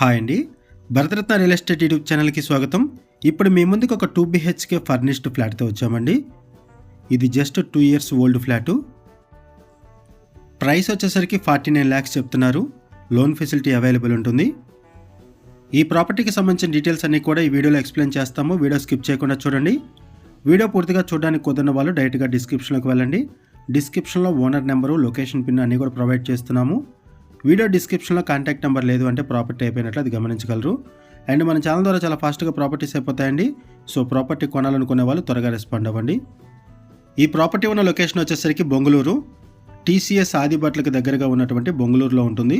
Hi అండి. Bharat Ratna real estate YouTube ఛానల్కి స్వాగతం. ఇప్పుడు మీ ముందుకు ఒక టూ బిహెచ్కే ఫర్నిష్డ్ ఫ్లాట్తో వచ్చామండి. ఇది just two years old flat. Price వచ్చేసరికి ఫార్టీ నైన్ ల్యాక్స్ చెప్తున్నారు. లోన్ ఫెసిలిటీ అవైలబుల్ ఉంటుంది. ఈ ప్రాపర్టీకి సంబంధించిన డీటెయిల్స్ అన్నీ కూడా ఈ వీడియోలో ఎక్స్ప్లెయిన్ చేస్తాము. వీడియో స్కిప్ చేయకుండా చూడండి. వీడియో పూర్తిగా చూడడానికి కుదరిన వాళ్ళు డైరెక్ట్గా డిస్క్రిప్షన్లోకి వెళ్ళండి. డిస్క్రిప్షన్లో ఓనర్ నెంబరు లొకేషన్ పిన్ అన్నీ కూడా ప్రొవైడ్ చేస్తున్నాము. వీడియో డిస్క్రిప్షన్లో కాంటాక్ట్ నెంబర్ లేదు అంటే ప్రాపర్టీ అయిపోయినట్లు అది గమనించగలరు. అండ్ మన ఛానల్ ద్వారా చాలా ఫాస్ట్గా ప్రాపర్టీస్ అయిపోతాయండి. సో ప్రాపర్టీ కొనాలనుకునే వాళ్ళు త్వరగా రెస్పాండ్ అవ్వండి. ఈ ప్రాపర్టీ ఉన్న లొకేషన్ వచ్చేసరికి బొంగళూరు. టీసీఎస్ ఆదిబట్లకు దగ్గరగా ఉన్నటువంటి బొంగళూరులో ఉంటుంది.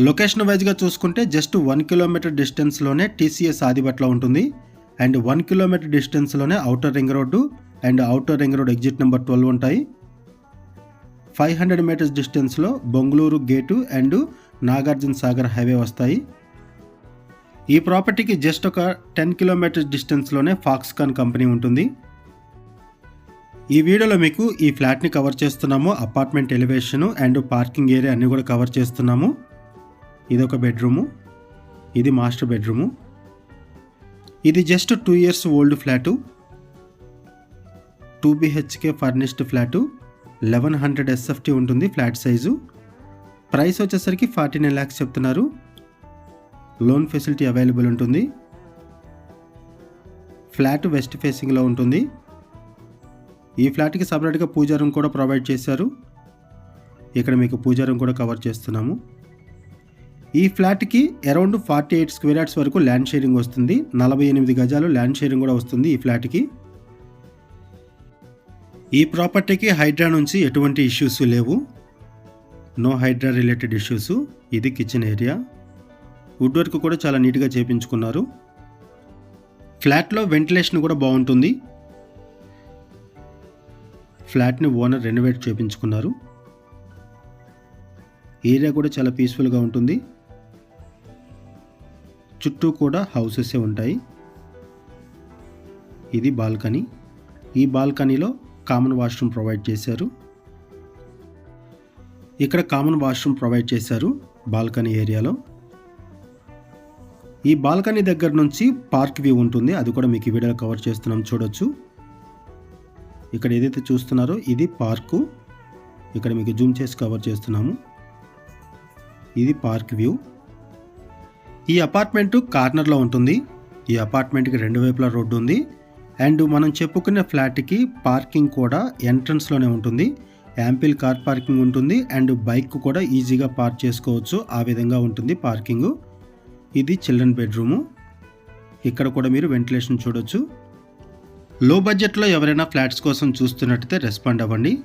లొకేషన్ వైజ్గా చూసుకుంటే జస్ట్ వన్ కిలోమీటర్ డిస్టెన్స్లోనే టీసీఎస్ ఆదిబట్లో ఉంటుంది. And one kilometre డిస్టెన్స్లోనే outer ring road and outer ring road exit number twelve ఉంటాయి. ఫైవ్ హండ్రెడ్ మీటర్స్ డిస్టెన్స్లో Bengaluru gate and Nagarjuna Sagar highway వస్తాయి. ఈ ప్రాపర్టీకి జస్ట్ ఒక టెన్ కిలోమీటర్స్ డిస్టెన్స్లోనే ఫాక్స్కాన్ కంపెనీ ఉంటుంది. ఈ వీడియోలో మీకు ఈ ఫ్లాట్ని కవర్ చేస్తున్నాము apartment elevation and parking area అన్నీ కూడా కవర్ చేస్తున్నాము. ఇది ఒక బెడ్రూము ఇది మాస్టర్ బెడ్రూము. ఇది just two years old flat two BHK furnished flat. Eleven hundred SFT ఉంటుంది ఫ్లాట్ సైజు. ప్రైస్ వచ్చేసరికి ఫార్టీ నైన్ ల్యాక్స్ చెప్తున్నారు. లోన్ ఫెసిలిటీ అవైలబుల్ ఉంటుంది. ఫ్లాట్ వెస్ట్ ఫేసింగ్లో ఉంటుంది. ఈ ఫ్లాట్కి సపరేట్గా పూజా రూమ్ కూడా ప్రొవైడ్ చేశారు. ఇక్కడ మీకు పూజా రూమ్ కూడా కవర్ చేస్తున్నాము. ఈ ఫ్లాట్కి around forty eight square yards వరకు ల్యాండ్ షేరింగ్ వస్తుంది. నలభై ఎనిమిది గజాలు ల్యాండ్ షేరింగ్ కూడా వస్తుంది ఈ ఫ్లాట్కి. ఈ ప్రాపర్టీకి హైడ్రా నుంచి ఎటువంటి ఇష్యూస్ లేవు. No Hydraa related issues. ఇది కిచెన్ ఏరియా. వుడ్ వర్క్ కూడా చాలా నీట్గా చేపించుకున్నారు. ఫ్లాట్లో వెంటిలేషన్ కూడా బాగుంటుంది. ఫ్లాట్ని ఓనర్ రెనోవేట్ చేపించుకున్నారు. ఏరియా కూడా చాలా పీస్ఫుల్గా ఉంటుంది. చుట్టూ కూడా హౌసెసే ఉంటాయి. ఇది బాల్కనీ. ఈ బాల్కనీలో కామన్ వాష్రూమ్ ప్రొవైడ్ చేశారు. ఇక్కడ కామన్ వాష్రూమ్ ప్రొవైడ్ చేశారు బాల్కనీ ఏరియాలో. ఈ బాల్కనీ దగ్గర నుంచి పార్క్ వ్యూ ఉంటుంది. అది కూడా మీకు ఈ వీడియోలో కవర్ చేస్తున్నాం. చూడొచ్చు. ఇక్కడ ఏదైతే చూస్తున్నారో ఇది పార్కు ఇక్కడ మీకు జూమ్ చేసి కవర్ చేస్తున్నాము. ఇది పార్క్ వ్యూ ఈ అపార్ట్మెంట్ కార్నర్లో ఉంటుంది. ఈ అపార్ట్మెంట్కి రెండు వైపులా రోడ్డు ఉంది. అండ్ మనం చెప్పుకునే ఫ్లాట్కి పార్కింగ్ కూడా ఎంట్రన్స్లోనే ఉంటుంది. యాంపిల్ కార్ పార్కింగ్ ఉంటుంది అండ్ బైక్ కూడా ఈజీగా పార్క్ చేసుకోవచ్చు. ఆ విధంగా ఉంటుంది పార్కింగ్. ఇది చిల్డ్రన్ బెడ్రూము. ఇక్కడ కూడా మీరు వెంటిలేషన్ చూడొచ్చు. లో బడ్జెట్లో ఎవరైనా ఫ్లాట్స్ కోసం చూస్తున్నట్టయితే రెస్పాండ్ అవ్వండి.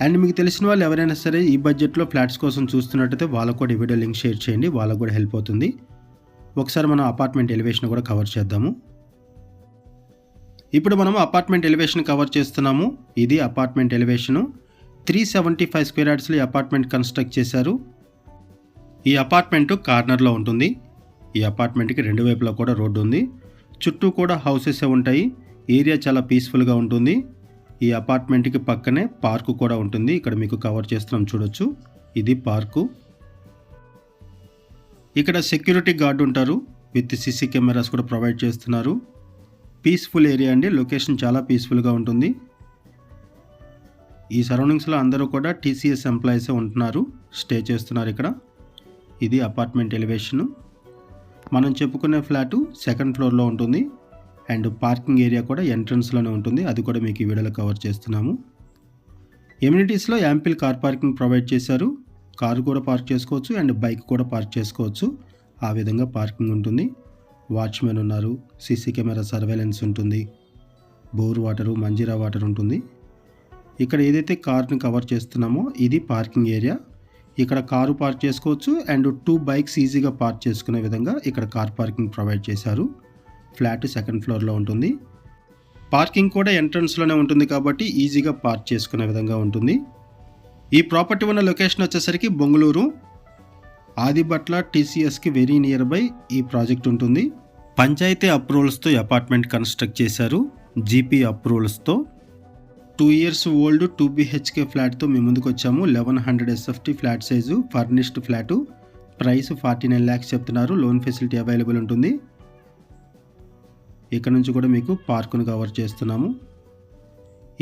అండ్ మీకు తెలిసిన వాళ్ళు ఎవరైనా సరే ఈ బడ్జెట్లో ఫ్లాట్స్ కోసం చూస్తున్నట్టయితే వాళ్ళకు కూడా ఈ వీడియో లింక్ షేర్ చేయండి. వాళ్ళకు కూడా హెల్ప్ అవుతుంది. ఒకసారి మనం అపార్ట్మెంట్ ఎలివేషన్ కూడా కవర్ చేద్దాము. ఇప్పుడు మనం అపార్ట్మెంట్ ఎలివేషన్ కవర్ చేస్తున్నాము. ఇది apartment elevation three seventy five square యార్డ్స్లో ఈ అపార్ట్మెంట్ కన్స్ట్రక్ట్ చేశారు. ఈ అపార్ట్మెంట్ కార్నర్లో ఉంటుంది. ఈ అపార్ట్మెంట్కి రెండు వైపులా కూడా రోడ్డు ఉంది. చుట్టూ కూడా హౌసెస్ ఉంటాయి. ఏరియా చాలా పీస్ఫుల్గా ఉంటుంది. ఈ అపార్ట్మెంట్కి పక్కనే పార్కు కూడా ఉంటుంది. ఇక్కడ మీకు కవర్ చేస్తున్నాం చూడొచ్చు. ఇది పార్కు ఇక్కడ సెక్యూరిటీ గార్డ్ ఉంటారు. విత్ సీసీ కెమెరాస్ కూడా ప్రొవైడ్ చేస్తున్నారు. పీస్ఫుల్ ఏరియా అండి. లొకేషన్ చాలా పీస్ఫుల్గా ఉంటుంది. ఈ సరౌండింగ్స్లో అందరూ కూడా టీసీఎస్ ఎంప్లాయీసే ఉంటున్నారు. స్టే చేస్తున్నారు ఇక్కడ. ఇది అపార్ట్మెంట్ ఎలివేషను. మనం చెప్పుకునే ఫ్లాటు సెకండ్ ఫ్లోర్లో ఉంటుంది. అండ్ పార్కింగ్ ఏరియా కూడా ఎంట్రన్స్లోనే ఉంటుంది. అది కూడా మీకు ఈ వీడియోలో కవర్ చేస్తున్నాము. ఎమ్యూనిటీస్లో యాంపిల్ కార్ పార్కింగ్ ప్రొవైడ్ చేశారు. కారు కూడా పార్క్ చేసుకోవచ్చు. అండ్ బైక్ కూడా పార్క్ చేసుకోవచ్చు. ఆ విధంగా పార్కింగ్ ఉంటుంది. వాచ్మెన్ ఉన్నారు. సీసీ కెమెరా సర్వేలెన్స్ ఉంటుంది. బోర్ వాటరు మంజీరా వాటర్ ఉంటుంది. ఇక్కడ ఏదైతే కార్ని కవర్ చేస్తున్నామో ఇది పార్కింగ్ ఏరియా. ఇక్కడ కారు పార్క్ చేసుకోవచ్చు అండ్ టూ బైక్స్ ఈజీగా పార్క్ చేసుకునే విధంగా ఇక్కడ కార్ పార్కింగ్ ప్రొవైడ్ చేశారు. ఫ్లాట్ సెకండ్ ఫ్లోర్లో ఉంటుంది. పార్కింగ్ కూడా ఎంట్రన్స్లోనే ఉంటుంది కాబట్టి ఈజీగా పార్క్ చేసుకునే విధంగా ఉంటుంది. ఈ ప్రాపర్టీ ఉన్న లొకేషన్ వచ్చేసరికి బొంగళూరు. ఆదిబట్ల టీసీఎస్కి వెరీ నియర్ బై ఈ ప్రాజెక్ట్ ఉంటుంది. పంచాయతీ అప్రూవల్స్తో అపార్ట్మెంట్ కన్స్ట్రక్ట్ చేశారు. GP అప్రూవల్స్తో. Two years old two BHK ఫ్లాట్తో మేము ముందుకు వచ్చాము. Eleven hundred SFT flat size furnished flat. Price forty nine lakhs చెప్తున్నారు. లోన్ ఫెసిలిటీ అవైలబుల్ ఉంటుంది. ఇక్కడ నుంచి కూడా మీకు పార్కును కవర్ చేస్తున్నాము.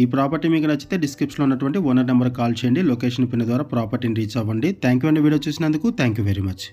ఈ ప్రాపర్టీ మీకు నచ్చితే డిస్క్రిప్షన్లో ఉన్నటువంటి ఓనర్ నెంబర్ కాల్ చేయండి లొకేషన్ పిన్ ద్వారా ప్రాపర్టీని రీచ్ అవ్వండి. థ్యాంక్ యూ అండి వీడియో చూసినందుకు థ్యాంక్ యూ వెరీ మచ్.